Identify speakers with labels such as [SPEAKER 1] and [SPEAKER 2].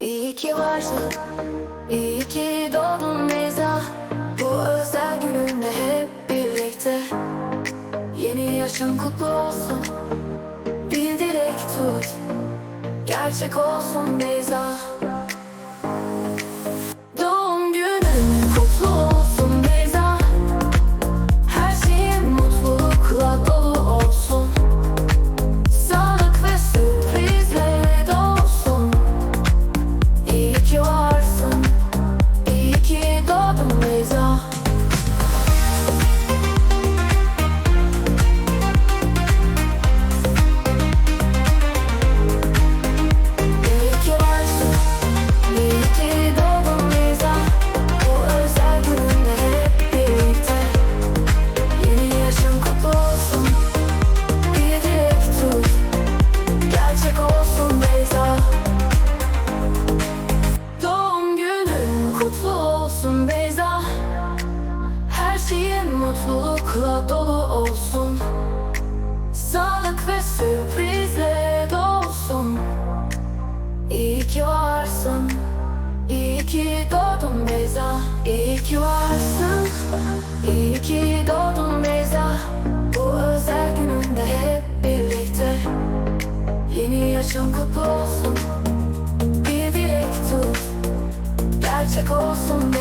[SPEAKER 1] İyi ki varsın, iyi ki doğdun Beyza. Bu özel gününde hep birlikte. Yeni yaşın kutlu olsun. Bir dilek tut Gerçek olsun Beyza mutlulukla dolu olsun. Sağlık ve sürprizle dolsun. İyi ki varsın. İyi ki doğdun Beyza. İyi ki varsın. İyi ki doğdun Beyza. Bu özel gününde hep birlikte. Yeni yaşın kutlu olsun. Bir dilek tut. Gerçek olsun